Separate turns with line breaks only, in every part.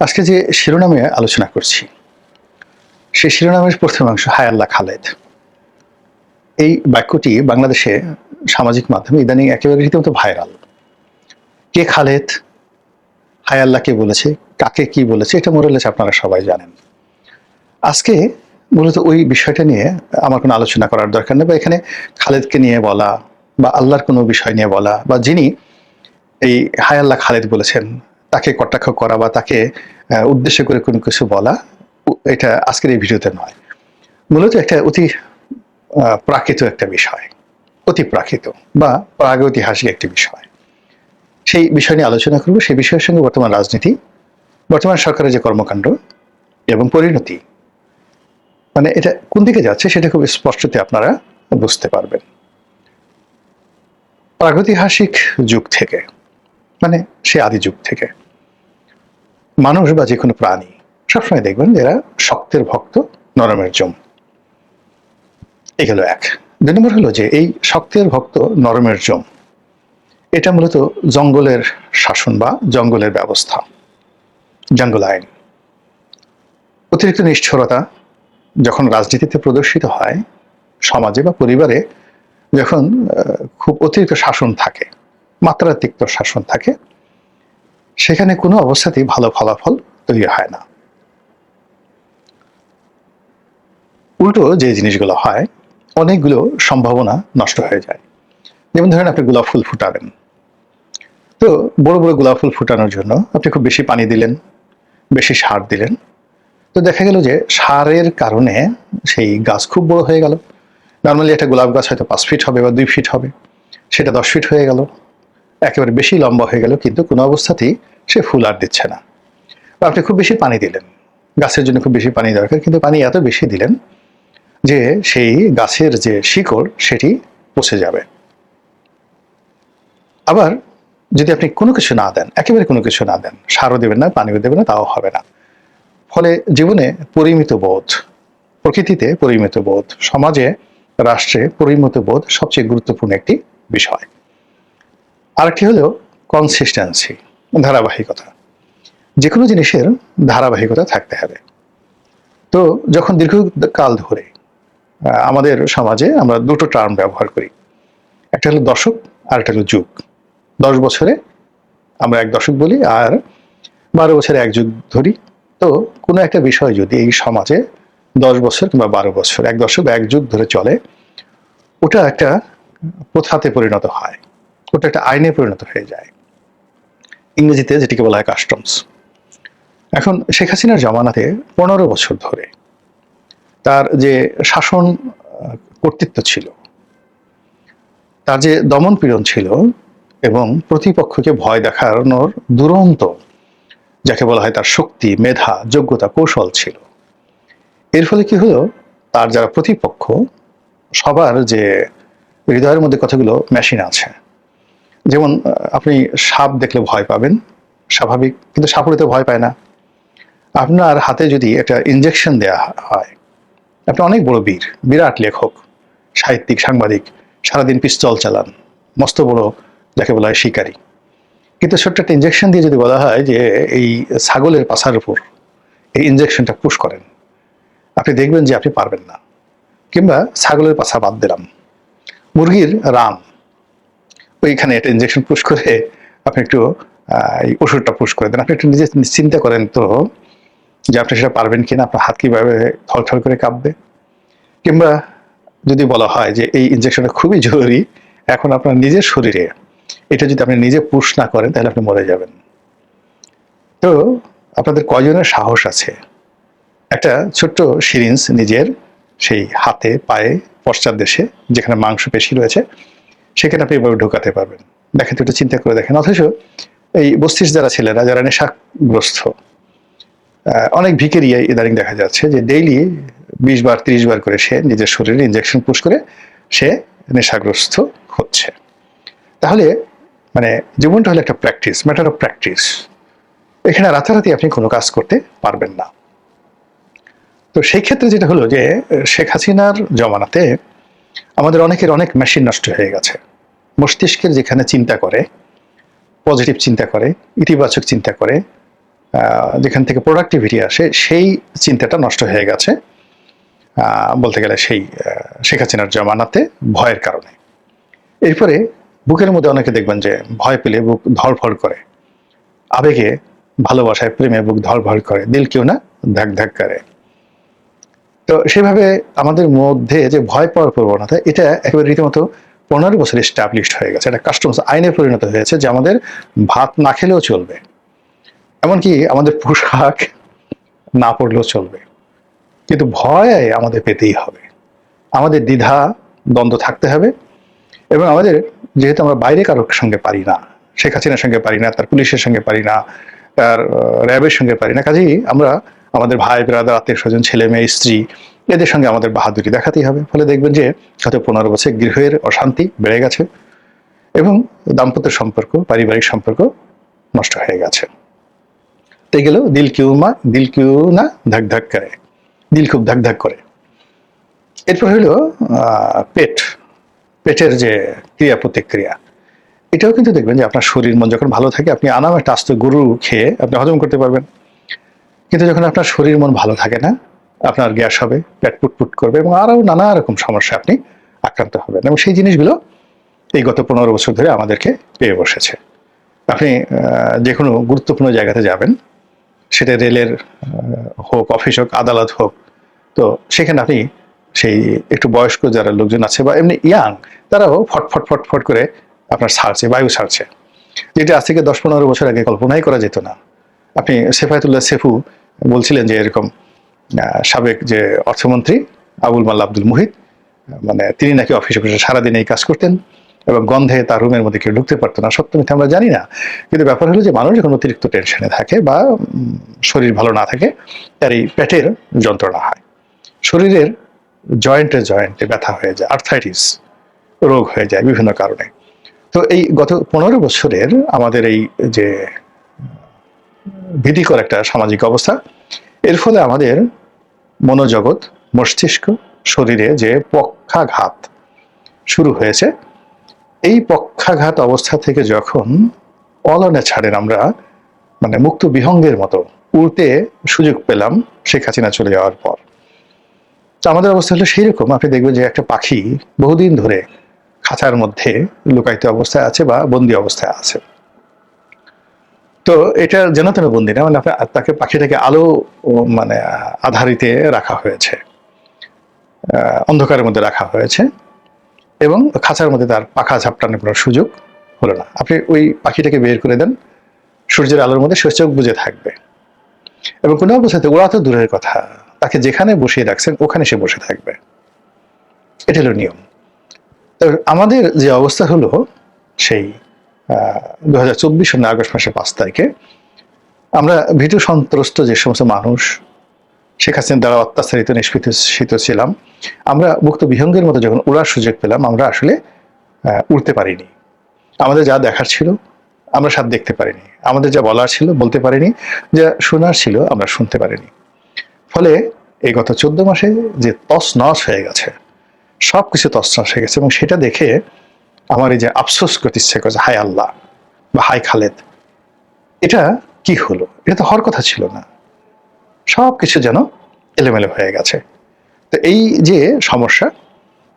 আজকে যে শিরোনামে আলোচনা করছি সেই শিরোনামের প্রথম অংশ হায় আল্লাহ খালেদ। এই বাক্যটি বাংলাদেশে সামাজিক মাধ্যমে ইদানিং একেবারে রীতিমতো ভাইরাল। কে খালেদ? হায় আল্লাহ কে বলেছে? কাকে কি বলেছে? এটা মোরালেছে আপনারা সবাই জানেন। আজকে মূলত ওই বিষয়টা নিয়ে আমার কোনো আলোচনা করার দরকার নেই বা এখানে খালেদকে নিয়ে বলা বা আল্লাহর কোনো বিষয় নিয়ে বলা বা যিনি এই হায় আল্লাহ খালেদ বলেছেন তাকে কটাক্ষ করা বা তাকে উদ্দেশ্য করে কোনো কিছু বলা এটা আজকের এই ভিডিওতে নয়। মূলত একটা অতি প্রাকৃত একটা বিষয়, অতি প্রাকৃত বা প্রাগৈতিহাসিক একটি বিষয়। সেই বিষয় নিয়ে আলোচনা করব। সেই বিষয়ের সঙ্গে বর্তমান রাজনীতি, বর্তমান সরকারের যে কর্মকাণ্ড এবং পরিণতি মানে এটা কোন দিকে যাচ্ছে সেটা খুব স্পষ্টতে আপনারা বুঝতে পারবেন। প্রাগৈতিহাসিক যুগ থেকে মানে সে আদি যুগ থেকে। মানুষ বা যে কোনো প্রাণী সবসময় দেখবেন এরা শক্তের ভক্ত, নরমের জম এই গেল এক। দুই নম্বর হলো যে এই শক্তের ভক্ত, নরমের জম এটা মূলত জঙ্গলের শাসন বা জঙ্গলের ব্যবস্থা। জঙ্গল আইন। অতিরিক্ত নিষ্ঠুরতা যখন রাজনীতিতে প্রদর্শিত হয়, সমাজে বা পরিবারে যখন খুব অতিরিক্ত শাসন থাকে, মাত্রাতিরিক্ত শাসন থাকে সেখানে কোনো অবস্থাতেই ভালো ফলাফল তৈরি হয় না। উল্টো যে জিনিসগুলো হয়, অনেকগুলো সম্ভাবনা নষ্ট হয়ে যায়। যেমন ধরেন আপনি গোলাপ ফুল ফুটাবেন। তো বড় বড় গোলাপ ফুল ফুটানোর জন্য আপনি খুব বেশি পানি দিলেন, বেশি সার দিলেন। তো দেখা গেল যে সারের কারণে সেই গাছ খুব বড় হয়ে গেল। নর্মালি একটা গোলাপ গাছ হয়তো পাঁচ ফিট হবে বা দুই ফিট হবে, সেটা দশ ফিট হয়ে গেল। একেবারে বেশি লম্বা হয়ে গেল কিন্তু কোনো অবস্থাতেই সে ফুল আর দিচ্ছে না। বা আপনি খুব বেশি পানি দিলেন। গাছের জন্য খুব বেশি পানি দরকার, কিন্তু পানি এত বেশি দিলেন যে সেই গাছের যে শিকড়, সেটি পচে যাবে। আবার যদি আপনি কোনো কিছু না দেন, একেবারে কোনো কিছু না দেন, সারও দেবেন না, পানিও দেবেন না, তাও হবে না। ফলে জীবনে পরিমিত বোধ, প্রকৃতিতে পরিমিত বোধ, সমাজে, রাষ্ট্রে পরিমিত বোধ সবচেয়ে গুরুত্বপূর্ণ একটি বিষয়। আরেকটি হলো কনসিস্টেন্সি ধারাবাহিকতা। যে কোনো জিনিসের ধারাবাহিকতা থাকতে হবে। তো যখন দীর্ঘকাল ধরে আমাদের সমাজে আমরা দুটো টার্ম ব্যবহার করি। একটা হলো দশক, আর একটা হলো যুগ। দশ বছরে আমরা এক দশক বলি, আর বারো বছরে এক যুগ ধরি। তো কোনো একটা বিষয় যদি এই সমাজে দশ বছর কিংবা বারো বছর, এক দশক এক যুগ ধরে চলে, ওটা একটা প্রথাতে পরিণত হয়। ওটা একটা আইনে পরিণত হয়ে যায়। ইংরেজিতে যেটিকে বলা হয় কাস্টমস এখন শেখ হাসিনার জমানাতে পনেরো বছর ধরে তার যে শাসন কর্তৃত্ব ছিল, তার যে দমন পীড়ন ছিল এবং প্রতিপক্ষকে ভয় দেখানোর দুরন্ত যাকে বলা হয় তার শক্তি, মেধা, যোগ্যতা, কৌশল ছিল। এর ফলে কি হলো? তার যারা প্রতিপক্ষ, সবার যে হৃদয়ের মধ্যে কতগুলো মেশিন আছে যেমন আপনি সাপ দেখলে ভয় পাবেন, স্বাভাবিক, কিন্তু সাপুড়িতে ভয় পায় না। আপনার হাতে যদি একটা ইনজেকশন দেয়া হয়, আপনি অনেক বড় বীর, বিরাট লেখক, সাহিত্যিক, সাংবাদিক, সারাদিন পিস্তল চালান, মস্ত বড় যাকে বলা হয় শিকারী। কিন্তু ছোট্ট একটা ইনজেকশন দিয়ে যদি বলা হয় যে, এই ছাগলের পাছার উপর এই ইনজেকশনটা পুশ করেন, আপনি দেখবেন যে আপনি পারবেন না। কিংবা ছাগলের পাছা বাদ দিলাম। মুরগির রাম ওইখানে একটা ইনজেকশন পুশ করে আপনি একটু এই ওষুধটা পুশ করে দেন। আপনি একটু নিজে চিন্তা করেন তো যে আপনি সেটা পারবেন কিনা, আপনার হাত কীভাবে থলথল করে কাঁপবে। কিংবা যদি বলা হয় যে এই ইনজেকশনটা খুবই জরুরি, এখন আপনার নিজের শরীরে এটা যদি আপনি নিজে পুশ না করেন, তাহলে আপনি মরে যাবেন। তো আপনাদের কয়জনের সাহস আছে? একটা ছোট্ট সিরিঞ্জ নিজের, সেই হাতে, পায়ে, পশ্চাৎ দেশে, যেখানে মাংস পেশি রয়েছে। সেখানে আপনি এভাবে ঢোকাতে পারবেন। দেখেন তো একটু চিন্তা করে দেখেন। অথচ এই বস্তিস যারা ছেলেরা যারা নেশাগ্রস্ত অনেক ভিকেরিয়া ইদানিং দেখা যাচ্ছে যে ডেইলি বিশ বার, ত্রিশ বার করে সে নিজের শরীরে ইঞ্জেকশন পুশ করে সে নেশাগ্রস্ত হচ্ছে। তাহলে মানে জীবনটা হলো একটা প্র্যাকটিস ম্যাটার অফ প্র্যাকটিস এখানে রাতারাতি আপনি কোনো কাজ করতে পারবেন না। তো সেই ক্ষেত্রে যেটা হলো যে, শেখ হাসিনার জমানাতে আমাদের অনেকের অনেক মেশিন নষ্ট হয়ে গেছে। মস্তিষ্কের যেখানে চিন্তা করে পজিটিভ চিন্তা করে, ইতিবাচক চিন্তা করে যেখান থেকে প্রোডাক্টিভিটি আসে, সেই চিন্তাটা নষ্ট হয়ে গেছে বলতে গেলে সেই শেখ হাসিনার জমানাতে ভয়ের কারণে। এরপরে বুকের মধ্যে অনেকে দেখবেন যে ভয় পেলে বুক ধড়ফড় করে। আবেগে ভালোবাসায় প্রেমে বুক ধড়ফড় করে, দিল কেউ না ধাক ধাক করে। তো সেভাবে আমাদের মধ্যে যে ভয় পাওয়ার প্রবণতা, এটা একেবারে রীতিমতো পনেরো বছর এস্টাবলিশড হয়ে গেছে। এটা কাস্টমস আইনে পরিণত হয়েছে যে আমাদের ভাত না খেলেও চলবে। এমনকি আমাদের পোশাক না পড়লেও চলবে। কিন্তু ভয় আমাদের পেতেই হবে। আমাদের দ্বিধা, দ্বন্দ্ব থাকতে হবে এবং আমাদের যেহেতু আমরা বাইরে কারোর সঙ্গে পারি না, শেখ হাসিনার সঙ্গে পারি না, তার পুলিশের সঙ্গে পারি না, তার র্যাবের সঙ্গে পারি না, কাজেই আমরা আমাদের ভাই, ব্রাদার, আত্মীয় স্বজন, ছেলে মেয়ে, স্ত্রী, এদের সঙ্গে আমাদের বাহাদুরি দেখাতেই হবে। ফলে দেখবেন যে গত পনেরো বছর গৃহের অশান্তি বেড়ে গেছে এবং দাম্পত্য সম্পর্ক, পারিবারিক সম্পর্ক নষ্ট হয়ে গেছে। তো গেল দিল কিউ মা, দিল কিউ না, ধাক ধাক করে। দিল খুব ধাক ধাক করে। এরপর হলো পেট, পেটের যে ক্রিয়া প্রতিক্রিয়া এটাও কিন্তু দেখবেন যে আপনার শরীর মন যখন ভালো থাকে, আপনি আনাম একটা আস্ত গরু খেয়ে আপনি হজম করতে পারবেন। কিন্তু যখন আপনার শরীর মন ভালো থাকে না, আপনার গ্যাস হবে, পেট পুটপুট করবে এবং আরও নানা রকম সমস্যা আপনি আক্রান্ত হবেন এবং সেই জিনিসগুলো এই গত পনেরো বছর ধরে আমাদেরকে পেয়ে বসেছে। আপনি যে কোনো গুরুত্বপূর্ণ জায়গাতে যাবেন, সেটা রেলের হোক, অফিস হোক, আদালত হোক, তো সেখানে আপনি সেই একটু বয়স্ক যারা লোকজন আছে বা এমনি ইয়াং, তারাও ফট ফট ফট ফট করে আপনার ছাড়ছে বায়ু ছাড়ছে যেটা আজ থেকে দশ পনেরো বছর আগে কল্পনাই করা যেত না। আপনি সেফায়তুল্লাহ সেফু বলছিলেন যে এরকম সাবেক যে অর্থমন্ত্রী আবুল মাল্লা আব্দুল মুহিত মানে তিনি নাকি অফিসে বসে সারাদিন এই কাজ করতেন এবং গন্ধে তার রুমের মধ্যে কেউ ঢুকতে পারতো না। সত্য মিথ্যা আমরা জানি না। কিন্তু ব্যাপার হলো যে মানুষ যখন অতিরিক্ত টেনশনে থাকে বা শরীর ভালো না থাকে, তার এই পেটের যন্ত্রণা হয়। শরীরের জয়েন্টে জয়েন্টে ব্যথা হয়ে যায় আর্থাইটিস রোগ হয়ে যায় বিভিন্ন কারণে। তো এই গত পনেরো বছরের আমাদের এই যে ভীতিকর একটা সামাজিক অবস্থা। এর ফলে আমাদের মনোজগৎ, মস্তিষ্ক, শরীরে যে পক্ষাঘাত শুরু হয়েছে, এই পক্ষাঘাত অবস্থা থেকে যখন অলনে ছাড়েন আমরা মানে মুক্ত বিহঙ্গের মতো উড়তে সুযোগ পেলাম শেখ হাসিনা চলে যাওয়ার পর। আমাদের অবস্থা হলো সেই রকম আপনি দেখবেন যে একটা পাখি বহুদিন ধরে খাঁচার মধ্যে লুকায়িত অবস্থায় আছে বা বন্দি অবস্থায় আছে। তো এটা যেন তেন বন্দি না মানে আপনার তাকে পাখিটাকে আলো মানে আধারিতে রাখা হয়েছে। অন্ধকারের মধ্যে রাখা হয়েছে এবং খাঁচার মধ্যে তার পাখা ঝাপটানোর কোনো সুযোগ হলো না। আপনি ওই পাখিটাকে বের করে দেন, সূর্যের আলোর মধ্যে সে চোখ বুঝে থাকবে। এবং কোনো অবস্থাতে ওরা তো দূরের কথা, তাকে যেখানে বসিয়ে রাখছেন, ওখানে সে বসে থাকবে। এটা হলো নিয়ম। আমাদের যে অবস্থা হলো সেই দু হাজার চব্বিশ আগস্ট মাসের পাঁচ তারিখে আমরা ভীতু সন্ত্রস্ত যে সমস্ত মানুষ, শেখ হাসিনার দ্বারা অত্যাচারিত নিষ্পেষিত ছিলাম, আমরা মুক্ত বিহঙ্গের মতো যখন উড়ার সুযোগ পেলাম, আমরা আসলে উড়তে পারিনি। আমাদের যা দেখার ছিল, আমরা সাথ দেখতে পারিনি। আমাদের যা বলার ছিল, বলতে পারিনি। যা শোনার ছিল, আমরা শুনতে পারিনি। ফলে এই গত চোদ্দ মাসে যে তস নস হয়ে গেছে সব কিছু তস নস হয়ে গেছে এবং সেটা দেখে আমার এই যে আফসোস করতে ইচ্ছে করছে হাই আল্লাহ বা হাই খালেদ, এটা কি হলো? এটা তো হওয়ার কথা ছিল না। সব কিছু যেন এলোমেলো হয়ে গেছে। তো এই যে সমস্যা,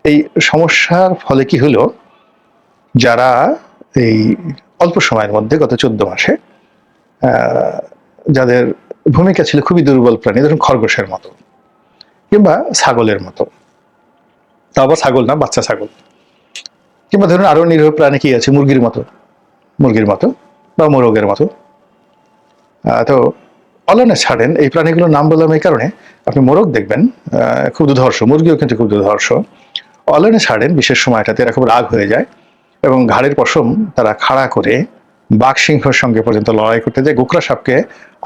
এই সমস্যার ফলে কি হলো? যারা এই অল্প সময়ের মধ্যে গত চোদ্দ মাসে যাদের ভূমিকা ছিল খুবই দুর্বল প্রাণী, ধরুন খরগোশের মতো কিংবা ছাগলের মতো। তা আবার ছাগল না, বাচ্চা ছাগল। কিংবা ধরুন আরও নিরীহ প্রাণী কি আছে? মুরগির মতো। মুরগির মতো বা মোরগের মতো। তো অলনে ছাড়েন। এই প্রাণীগুলোর নাম বললাম এই কারণে। আপনি মোরগ দেখবেন খুব দুধর্ষ। মুরগিও কিন্তু খুব দুধর্ষ। অলনে ছাড়েন, বিশেষ সময়টাতে এরা খুব রাগ হয়ে যায় এবং ঘাড়ের পশম তারা খাড়া করে বাঘ সিংহর সঙ্গে পর্যন্ত লড়াই করতে যায় গোকরা সাপকে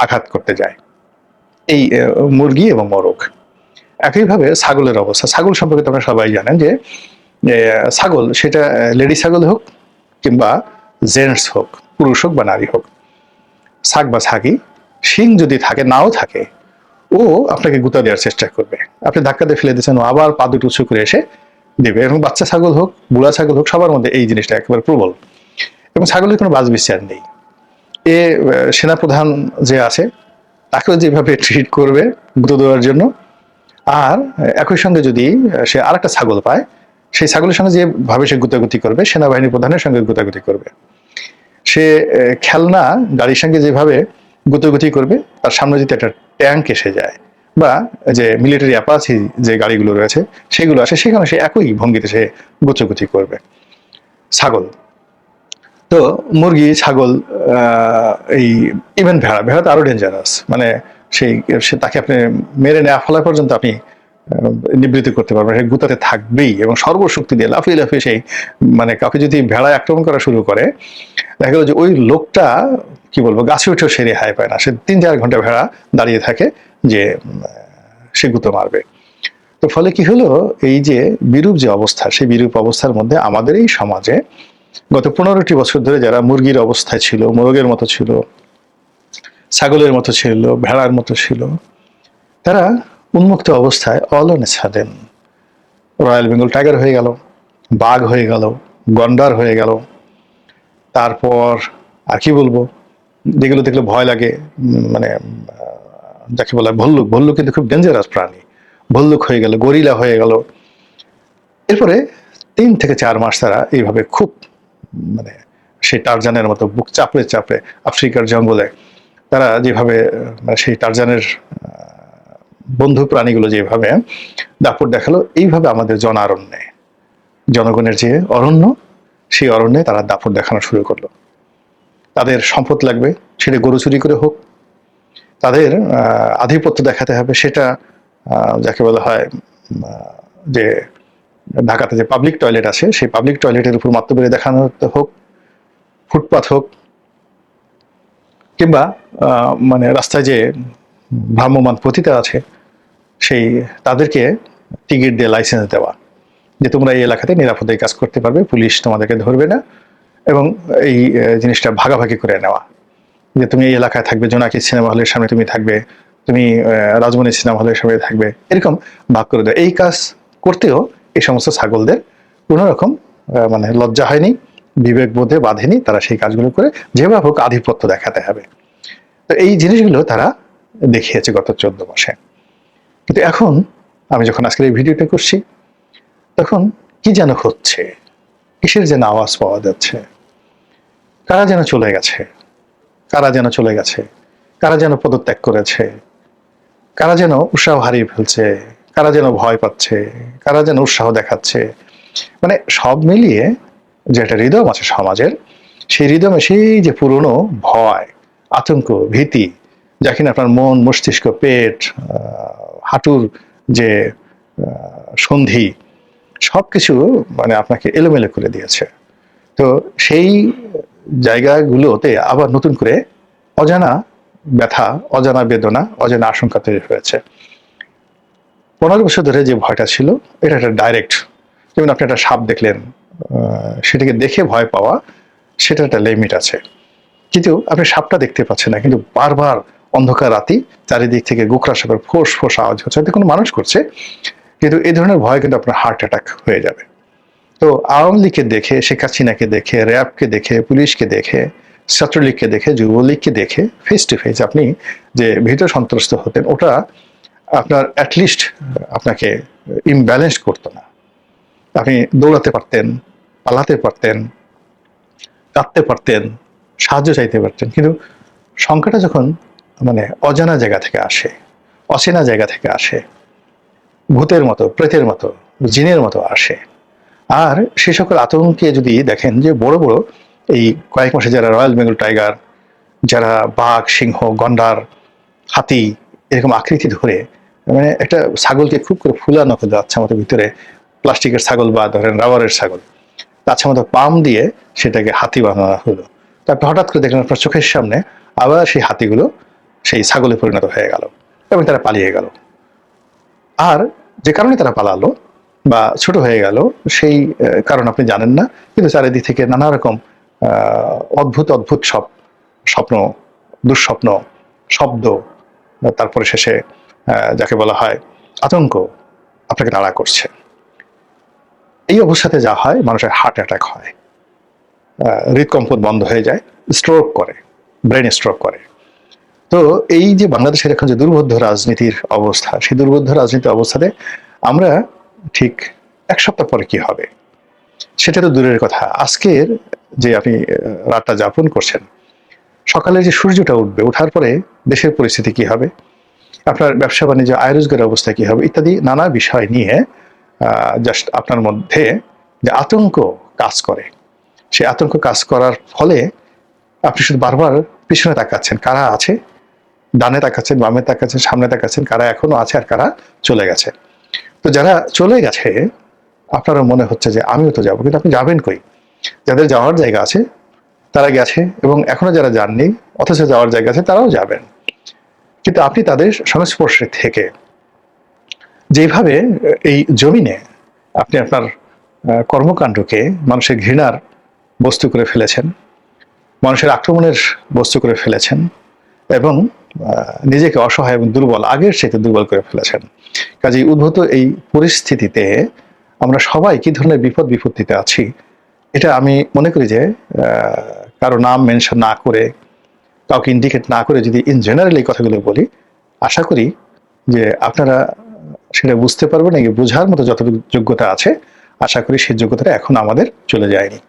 আঘাত করতে যায়। এই মুরগি এবং মোরগ। একইভাবে ছাগলের অবস্থা। ছাগল সম্পর্কে তো আপনারা সবাই জানেন যে ছাগল, সেটা লেডি ছাগল হোক কিংবা জেন্টস হোক, পুরুষ হোক বা নারী হোক ছাগ বা ছাগি, শিং যদি থাকে, নাও থাকে, ও আপনাকে গুতা দেওয়ার চেষ্টা করবে। আপনি ধাক্কা দিয়ে ফেলে দিচ্ছেন ও আবার পা দুটো উঁচু করে এসে দেবে। এবং বাচ্চা ছাগল হোক, বুড়া ছাগল হোক, সবার মধ্যে এই জিনিসটা একেবারে প্রবল। এবং ছাগলের কোনো বাজ বিচার নেই। এ সেনাপ্রধান যে আছে, তাকেও যেভাবে ট্রিট করবে গুঁতো দেওয়ার জন্য, আর একই সঙ্গে যদি সে আরেকটা ছাগল পায় সেই ছাগলের সঙ্গে যেভাবে সে গুতাগুতি করবে সেনাবাহিনী প্রধানের সঙ্গে গুতাগুতি করবে। সে খেলনা গাড়ির সঙ্গে যেভাবে গুতগুতি করবে, তার সামনে যদি একটা ট্যাঙ্ক এসে যায়, বা যে মিলিটারি অ্যাপাচি যে গাড়িগুলো রয়েছে, সেগুলো আসে, সেখানে সে একই ভঙ্গিতে সে গুচগুচি করবে। ছাগল। তো মুরগি, ছাগল এই ইভেন ভেড়া ভেড়া তো আরও ডেঞ্জারাস মানে সেই, সে তাকে আপনি মেরে নেওয়া ফেলা পর্যন্ত আপনি নিবৃত্তি করতে পারবেন সে গুতাতে থাকবেই এবং সর্বশক্তি দিয়ে লাফিয়ে লাফিয়ে সেই মানে কাউকে যদি ভেড়ায় আক্রমণ করা শুরু করে, দেখা গেল যে ওই লোকটা, কি বলব, গাছে উঠেও সে রেহাই পায় না। সে তিন চার ঘণ্টা ভেড়া দাঁড়িয়ে থাকে যে, সে গুঁতো মারবে। তো ফলে কি হলো? এই যে বিরূপ যে অবস্থা, সেই বিরূপ অবস্থার মধ্যে আমাদের এই সমাজে গত পনেরোটি বছর ধরে যারা মুরগির অবস্থায় ছিল, মোরগের মতো ছিল, ছাগলের মতো ছিল, ভেড়ার মতো ছিল, তারা উন্মুক্ত অবস্থায় অল অন সাদেন রয়্যাল বেঙ্গল টাইগার হয়ে গেল, বাঘ হয়ে গেল, গন্ডার হয়ে গেল। তারপর আর কি বলব? যেগুলো দেখলে ভয় লাগে মানে যাকে বলা ভল্লুক। ভল্লুক কিন্তু খুব ডেঞ্জারাস প্রাণী। ভল্লুক হয়ে গেল, গরিলা হয়ে গেল। এরপরে তিন থেকে চার মাস তারা এইভাবে খুব মানে সেই টারজানের মতো বুক চাপড়ে চাপড়ে আফ্রিকার জঙ্গলে তারা যেভাবে মানে সেই টারজানের বন্ধু প্রাণীগুলো যেভাবে দাপট দেখাল, এইভাবে আমাদের জনারণ্যে, জনগণের যে অরণ্য, সেই অরণ্যে তারা দাপট দেখানো শুরু করল। তাদের সম্পদ লাগবে, সেটা গরু চুরি করে হোক। তাদের আধিপত্য দেখাতে হবে, সেটা যাকে বলা হয় যে ঢাকাতে যে পাবলিক টয়লেট আছে, সেই পাবলিক টয়লেটের উপর মাত্রবেড়ে দেখানো হোক ফুটপাথ হোক, কিংবা মানে রাস্তায় যে ভ্রাম্যমান পতিতা আছে সেই তাদেরকে টিকিট দিয়ে লাইসেন্স দেওয়া, যে তোমরা এই এলাকাতে নিরাপদে কাজ করতে পারবে, পুলিশ তোমাদেরকে ধরবে না এবং এই জিনিসটা ভাগাভাগি করে নেওয়া। যে তুমি এই এলাকায় থাকবে, জোনাকি সিনেমা হলের সামনে তুমি থাকবে, তুমি রাজমণি সিনেমা হলের সামনে থাকবে, এরকম ভাগ করে দেয় এই কাজ করতেও এই সমস্ত ছাগলদের কোনো রকম মানে লজ্জা হয়নি, বিবেক বোধে বাঁধেনি, তারা সেই কাজগুলো করে যেভাবে হোক আধিপত্য দেখাতে হবে। তো এই জিনিসগুলো তারা দেখিয়েছে গত চোদ্দ মাসে। কিন্তু এখন আমি যখন আজকের এই ভিডিওটা করছি, তখন কি যেন হচ্ছে? কিসের যেন আওয়াজ পাওয়া যাচ্ছে? কারা যেন চলে গেছে? কারা যেন চলে গেছে? কারা যেন পদত্যাগ করেছে? কারা যেন উৎসাহ হারিয়ে ফেলছে? কারা যেন ভয় পাচ্ছে? কারা যেন উৎসাহ দেখাচ্ছে? মানে সব মিলিয়ে যে একটা হৃদয় আছে সমাজের, সেই হৃদয়ে সেই যে পুরনো ভয়, আতঙ্ক, ভীতি, যা কিনা আপনার মন, মস্তিষ্ক, পেট হাঁটুর যে সন্ধি সব কিছু মানে আপনাকে এলোমেলো করে দিয়েছে। তো সেই জায়গাগুলোতে আবার নতুন করে অজানা ব্যথা, অজানা বেদনা, অজানা আশঙ্কা তৈরি হয়েছে। পনেরো বছর ধরে যে ভয়টা ছিল, এটা একটা ডাইরেক্ট যেমন আপনি একটা সাপ দেখলেন সেটাকে দেখে ভয় পাওয়া সেটা একটা লিমিট আছে। কিন্তু আপনি সাপটা দেখতে পাচ্ছেন না, কিন্তু বারবার অন্ধকার রাতি, চারিদিক থেকে গোকরা সাপের ফোস ফোস আওয়াজ হচ্ছে। হয়তো কোনো মানুষ করছে, কিন্তু এই ধরনের ভয় কিন্তু আপনার হার্ট অ্যাটাক হয়ে যাবে। তো আওয়ামী লীগকে দেখে, শেখ হাসিনাকে দেখে, র্যাবকে দেখে, পুলিশকে দেখে, ছাত্রলীগকে দেখে, যুবলীগকে দেখে ফেস টু ফেস আপনি যে ভিতর সন্ত্রস্ত হতেন, ওটা আপনার অ্যাটলিস্ট আপনাকে ইমব্যালেন্স করতো না। আপনি দৌড়াতে পারতেন, পালাতে পারতেন, কাঁদতে পারতেন, সাহায্য চাইতে পারতেন, কিন্তু সংখ্যাটা যখন মানে অজানা জায়গা থেকে আসে, অচেনা জায়গা থেকে আসে, ভূতের মতো, প্রেতের মতো, জিনের মতো আসে। আর সে সকল আতঙ্কে যদি দেখেন যে বড় বড় এই কয়েক মাসে যারা রয়্যাল বেঙ্গল টাইগার, যারা বাঘ, সিংহ, গন্ডার, হাতি এরকম আকৃতি ধরে মানে একটা ছাগলকে খুব করে ফুলানো হলো আচ্ছা মতো ভিতরে, প্লাস্টিকের ছাগল বা ধরেন রাবারের ছাগল আচ্ছা মতো পাম দিয়ে সেটাকে হাতি বানানো হলো। তারপর হঠাৎ করে দেখলেন আপনার চোখের সামনে আবার সেই হাতিগুলো সেই ছাগলে পরিণত হয়ে গেল এবং তারা পালিয়ে গেল। আর যে কারণে তারা পালালো বা ছোট হয়ে গেল, সেই কারণ আপনি জানেন না, কিন্তু চারিদিক থেকে নানা রকম অদ্ভুত অদ্ভুত সব, স্বপ্ন, দুঃস্বপ্ন, শব্দ, তারপরে শেষে যাকে বলা হয় আতঙ্ক আপনাকে তাড়া করছে। এই অবস্থাতে যা হয়, মানুষের হার্ট অ্যাটাক হয়। হৃদকম্পন বন্ধ হয়ে যায় স্ট্রোক করে ব্রেন স্ট্রোক করে। তো এই যে বাংলাদেশের এখন যে দুর্বোধ্য রাজনীতির অবস্থা, সেই দুর্বোধ্য রাজনীতির অবস্থাতে আমরা ঠিক এক সপ্তাহ পরে কি হবে? সেটা তো দূরের কথা। আজকের যে আপনি রাতটা যাপন করছেন সকালে যে সূর্যটা উঠবে, ওঠার পরে দেশের পরিস্থিতি কি হবে? আপনার ব্যবসা বাণিজ্য, আয় রোজগারের অবস্থা কি হবে? ইত্যাদি নানা বিষয় নিয়ে জাস্ট আপনার মধ্যে যে আতঙ্ক কাজ করে। সেই আতঙ্ক কাজ করার ফলে আপনি শুধু বারবার পিছনে তাকাচ্ছেন। কারা আছে? ডানে তাকাচ্ছেন, বামে তাকাচ্ছেন, সামনে তাকাচ্ছেন, কারা এখনও আছে আর কারা চলে গেছে। তো যারা চলে গেছে, আপনারও মনে হচ্ছে যে আমিও তো যাব, কিন্তু আপনি যাবেন কই? যাদের যাওয়ার জায়গা আছে, তারা গেছে এবং এখনও যারা যাননি, অথচ যাওয়ার জায়গা আছে, তারাও যাবেন। কিন্তু আপনি তাদের সংস্পর্শে থেকে যেভাবে এই জমিনে আপনি আপনার কর্মকাণ্ডকে মানুষের ঘৃণার বস্তু করে ফেলেছেন, মানুষের আক্রমণের বস্তু করে ফেলেছেন এবং নিজেকে অসহায় এবং দুর্বল আগের চাইতে দুর্বল করে ফেলেছেন। কাজেই উদ্ভূত এই পরিস্থিতিতে আমরা সবাই কি ধরনের বিপদ বিপত্তিতে আছি, এটা আমি মনে করি যে কারও নাম মেনশন না করে, কাউকে ইন্ডিকেট না করে যদি ইন জেনারেল এই কথাগুলো বলি, আশা করি যে আপনারা সেটা বুঝতে পারবেন এই বোঝার মতো যতটুকু যোগ্যতা আছে, আশা করি সেই যোগ্যতাটা এখন আমাদের চলে যায়নি।